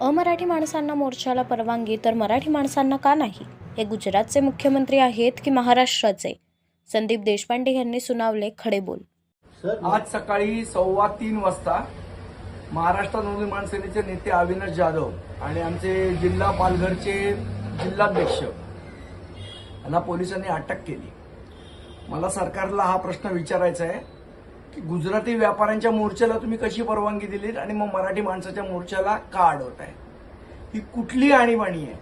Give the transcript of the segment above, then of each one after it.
अमराठी माणसांना मोर्चाला परवानगी तर मराठी माणसांना का नाही? हे गुजरातचे मुख्यमंत्री आहेत की महाराष्ट्राचे? संदीप देशपांडे यांनी सुनावले खडे बोल. आज सकाळी सव्वा तीन वाजता महाराष्ट्र नवनिर्माण सेनेचे नेते अविनाश जाधव आणि आमचे जिल्हा पालघरचे जिल्हाध्यक्ष यांना पोलिसांनी अटक केली. मला सरकारला हा प्रश्न विचारायचा आहे. की गुजराती व्यापाऱ्यांच्या मोर्चाला तुम्ही कशी परवानगी दिलीत आणि मग मराठी माणसाच्या मोर्चाला का अडवताय? ही कुठली आणीबाणी आहे?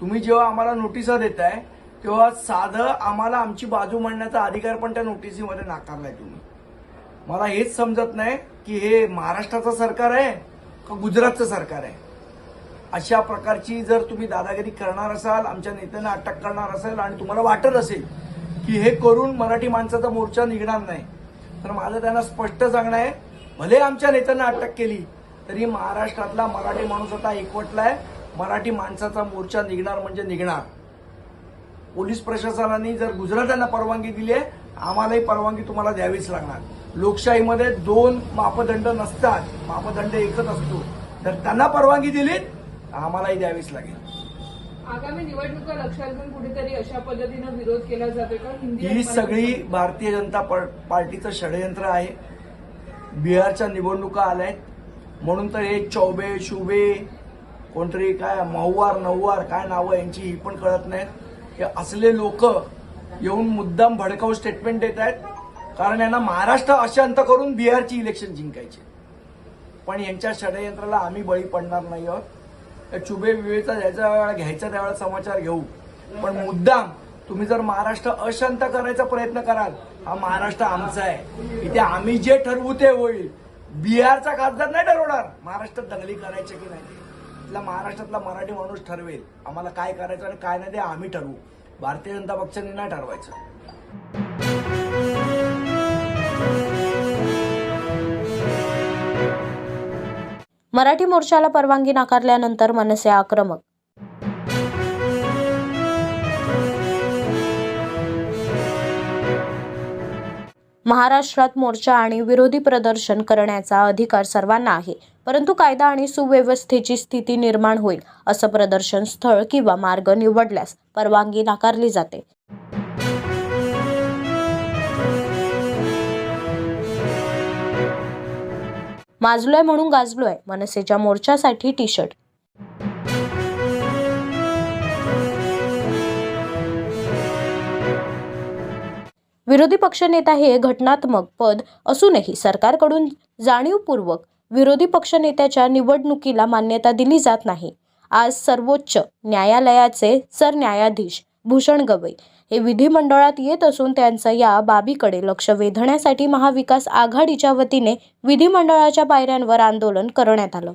तुम्ही जेव्हा आम्हाला नोटिसा देताय तेव्हा साधं आम्हाला आमची बाजू मांडण्याचा अधिकार पण त्या नोटिसीमध्ये नाकारलाय तुम्ही. मला हेच समजत नाही की हे महाराष्ट्राचं सरकार आहे का गुजरातचं सरकार आहे? अशा प्रकारची जर तुम्ही दादागिरी करणार असाल आमच्या नेत्यांना अटक करणार असेल आणि तुम्हाला वाटत असेल की हे करून मराठी माणसाचा मोर्चा निघणार नाही तर माझं त्यांना स्पष्ट सांगणं आहे भले आमच्या नेत्यांना अटक केली तरी महाराष्ट्रातला मराठी माणूस आता एकवटलाय. मराठी माणसाचा मोर्चा निघणार म्हणजे निघणार. पोलीस प्रशासनाने जर गुजरातांना परवानगी दिली आहे आम्हालाही परवानगी तुम्हाला द्यावीच लागणार. लोकशाहीमध्ये दोन मापदंड नसतात मापदंड एकच असतो. तर त्यांना परवानगी दिली आम्हालाही द्यावीच लागेल. आगामी निवडणुका लक्षात घेऊन कुठेतरी अशा पद्धतीनं विरोध केला जातोय का? हिंदी ही सगळी भारतीय जनता पार- पार्टीचं षडयंत्र आहे. बिहारच्या निवडणुका आल्यात. म्हणून तर हे चौबे शुबे कोणतरी काय महुवार नऊवार काय नावं यांची ही पण कळत नाहीत. हे असले लोक येऊन मुद्दाम भडकाऊ स्टेटमेंट देत आहेत. कारण यांना महाराष्ट्र अशांत करून बिहारची इलेक्शन जिंकायची पण यांच्या षडयंत्राला आम्ही बळी पडणार नाही आहोत. चुबे विवेचा ज्याच्या वेळा घ्यायचा त्यावेळेला समाचार घेऊ. पण मुद्दाम तुम्ही जर महाराष्ट्र अशांत करायचा प्रयत्न कराल हा महाराष्ट्र आमचा आहे. इथे आम्ही जे ठरवू ते होईल. बिहारचा खासदार नाही ठरवणार. महाराष्ट्रात दंगली करायची की नाही? इथला महाराष्ट्रातला मराठी माणूस ठरवेल. आम्हाला काय करायचं आणि काय नाही ते आम्ही ठरवू. भारतीय जनता पक्षाने नाही ठरवायचं. मराठी मोर्चाला परवानगी नाकारल्यानंतर मनसे आक्रमक महाराष्ट्रात मोर्चा आणि विरोधी प्रदर्शन करण्याचा अधिकार सर्वांना आहे. परंतु कायदा आणि सुव्यवस्थेची स्थिती निर्माण होईल असं प्रदर्शन स्थळ किंवा मार्ग निवडल्यास परवानगी नाकारली जाते. माजलोय म्हणून गाजलोय मनसेच्या मोर्चासाठी टी शर्ट विरोधी पक्षनेता हे घटनात्मक पद असूनही सरकारकडून जाणीवपूर्वक विरोधी पक्षनेत्याच्या निवडणुकीला मान्यता दिली जात नाही. आज सर्वोच्च न्यायालयाचे सरन्यायाधीश भूषण गवई. हे विधिमंडळात येत असून त्यांचं या बाबीकडे लक्ष वेधण्यासाठी महाविकास आघाडीच्या वतीने विधिमंडळाच्या पायऱ्यांवर आंदोलन करण्यात आलं.